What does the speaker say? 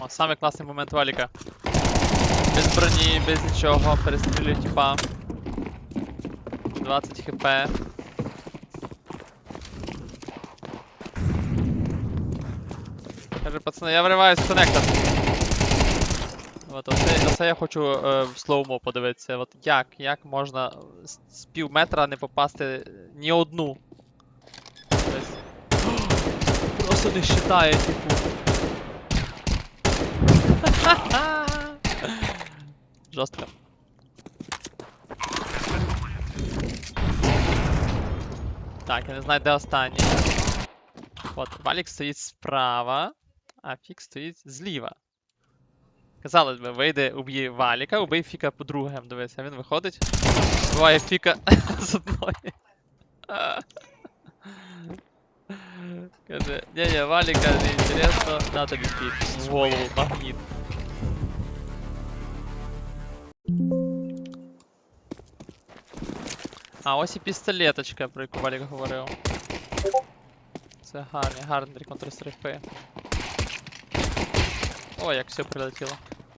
О, Самий класний момент валіка. Без броні, без нічого, перестрілює типа. 20 хп. Каже, пацани, я вриваюсь в коннектор. От, оце, оце я хочу е, в слоумо подивитися. От як, як можна з, пів метра не попасти ні одну. Просто не считає, типу. Жорстко. Так, я не знаю, де останній. От, Валік стоїть справа, а Фік стоїть зліва. Казалось би, вийде, уб'є Валіка, убий Фіка по другим. Дивися, він виходить. Буває Фіка з одної. Каже, ні-ні, Валіка не інтересно, на тобі Фік. В голову магніт. А, ось і пістолеточка, про яку Валік говорив. Це гарний, гарний контрстрифи. О, як все прилетіло.